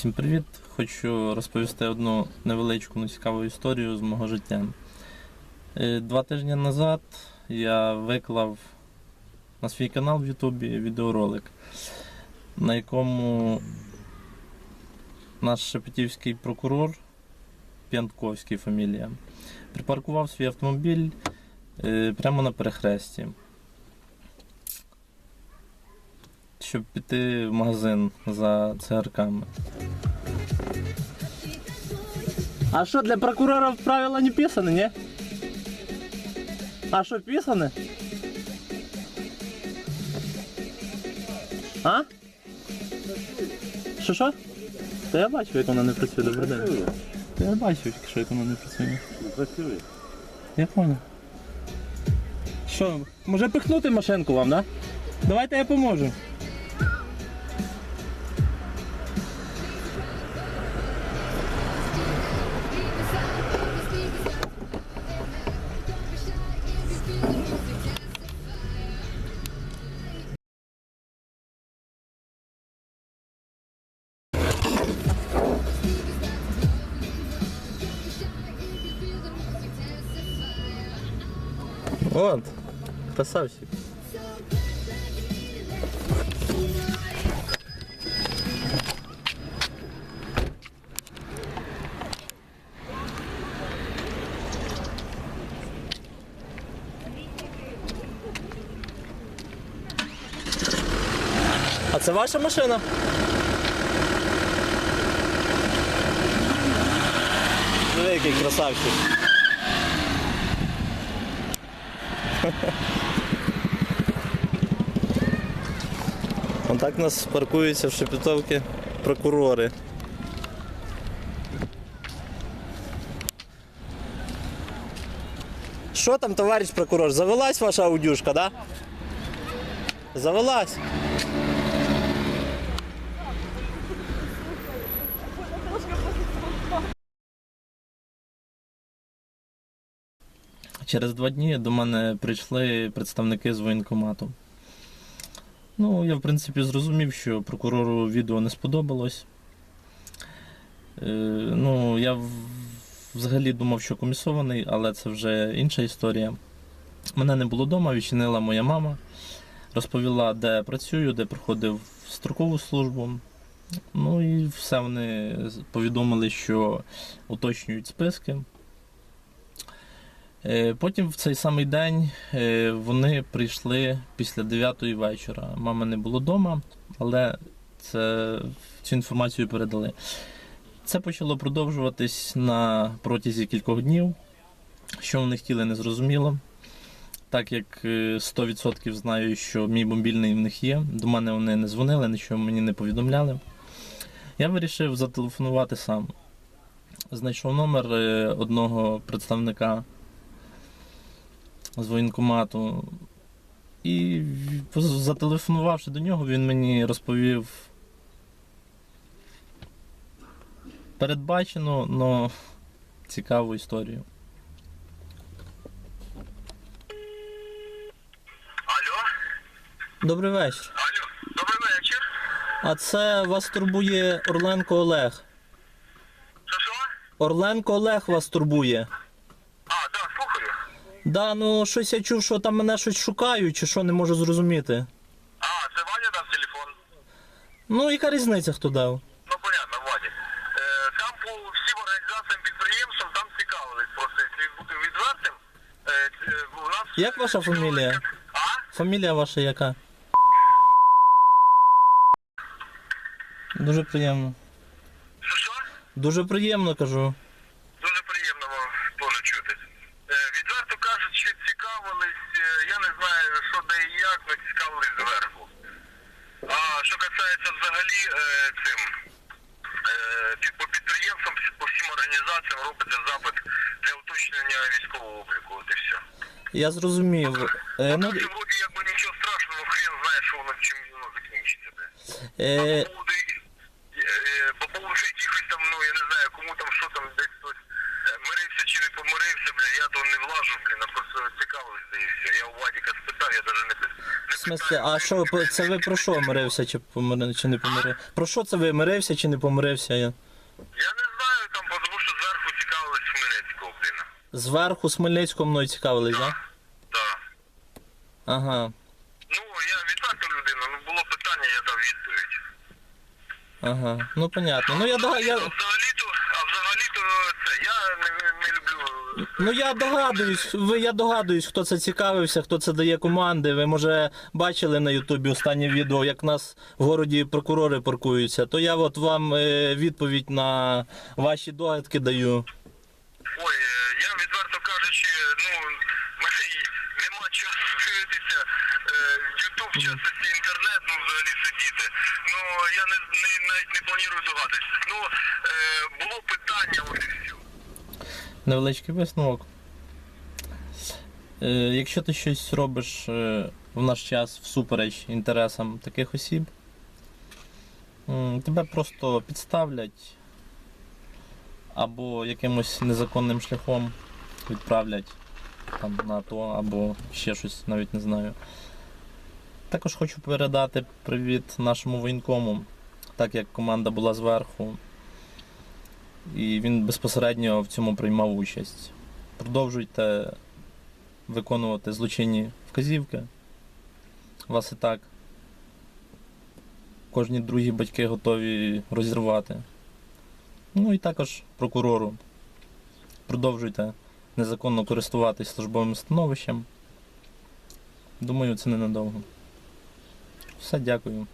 Всім привіт! Хочу розповісти одну невеличку, але цікаву історію з мого життя. Е, Два тижні назад я виклав на свій канал в Ютубі відеоролик, на якому наш шепетівський прокурор, П'янтковський фамілія, припаркував свій автомобіль е, прямо на перехресті. Щоб піти в магазин за цигарками. А что, для прокуроров правила не писаны, не? А что, писаны? А? Що що? Та я бачу, як вона не працює, добрий день. Та я бачу, що як вона не працює. Працює. Я понял. Що, може пихнути машинку вам, да? Давайте я поможу. Вот, красавчик. А це ваша машина? Диви, який красавчик. Отак нас паркуються в Шепетовці прокурори. Що там, товариш прокурор? Завелась ваша аудюшка, да? Завелась. Через два дні до мене прийшли представники з воєнкомату. Ну, я в принципі зрозумів, що прокурору відео не сподобалось. Е, ну, я взагалі думав, що комісований, але це вже інша історія. Мене не було вдома, відчинила моя мама, розповіла, де працюю, де проходив строкову службу. Ну і все вони повідомили, що уточнюють списки. Е, Потім в цей самий день е, вони прийшли після 9 вечора. Мами не було вдома, але це, цю інформацію передали. Це почало продовжуватись на протязі кількох днів. Що вони хотіли, не зрозуміло. Так як е, 100% знаю, що мій мобільний в них є. До мене вони не дзвонили, нічого мені не повідомляли. Я вирішив зателефонувати сам. Знайшов номер е, одного представника з воєнкомату. І зателефонувавши до нього, він мені розповів передбачену, но цікаву історію. Алло, Добрий вечір. алло, добрий вечір. А це вас турбує Орленко Олег. Що що? Орленко Олег вас турбує. Да, ну щось я чув, що там мене щось шукають, чи що не можу зрозуміти. А, це Ваня дав телефон. Ну, яка різниця, хто дав? Ну, понятно, Ваня. Е, там по всім організаціям підприємствам там цікавились. Просто якщо бути відвертим, е, е, у нас... Як ваша фамілія? А? Фамілія ваша яка? Дуже приємно. Що що? Дуже приємно кажу. Дуже приємно вам теж чути. Е, відверто кажучи, цікавились, е, я не знаю, що де і як, але цікавились зверху. А що касається взагалі е, цим, е, по підприємствам, по всім організаціям робиться запит для уточнення військового обліку. От і все. Я зрозумів. Е, ну, що якби нічого страшного, хрен знає, що воно чим воно закінчиться. е, е, по поводу якихось там, ну я не знаю, кому там що там десь хтось е, мирився чи не помирився, бля, я то не влажу, блін, а просто цікавився і все. Я у Вадіка спитав, я навіть не, В смислі, а що, це ви про що мирився чи помир... чи не помирив? Про що це ви мирився чи не помирився? Я... Я не знаю, там, тому що зверху цікавились Хмельницького, блін. Зверху з Хмельницького мною цікавились, так? Да? Так. Ага, Ну, я відверта людина, ну було питання, я дав відповідь. ага. Ну понятно. Ну я дога... А я... взагалі-то, а взагалі-то це, я не, не люблю. Ну я догадуюсь, ви я догадуюсь, хто це цікавився, хто це дає команди. Ви може бачили на Ютубі останнє відео, як нас в городі прокурори паркуються. То я от вам е, відповідь на ваші догадки даю. Ой, е, я відверто кажучи, ну, мене й нема часу дивитися Ютуб, час і інтернет, ну, взагалі сидіти. Ну, я не, не, навіть не планую догадатися. Ну, е, було питання, от. Невеличкий висновок. Е, якщо ти щось робиш е, в наш час всупереч інтересам таких осіб, тебе просто підставлять або якимось незаконним шляхом відправлять там, на АТО, або ще щось, навіть не знаю. Також хочу передати привіт нашому воєнкому, так як команда була зверху і він безпосередньо в цьому приймав участь. Продовжуйте виконувати злочинні вказівки. Вас і так кожні другі батьки готові розірвати. Ну і також прокурору. Продовжуйте незаконно користуватись службовим становищем. Думаю, це ненадовго. Все, дякую.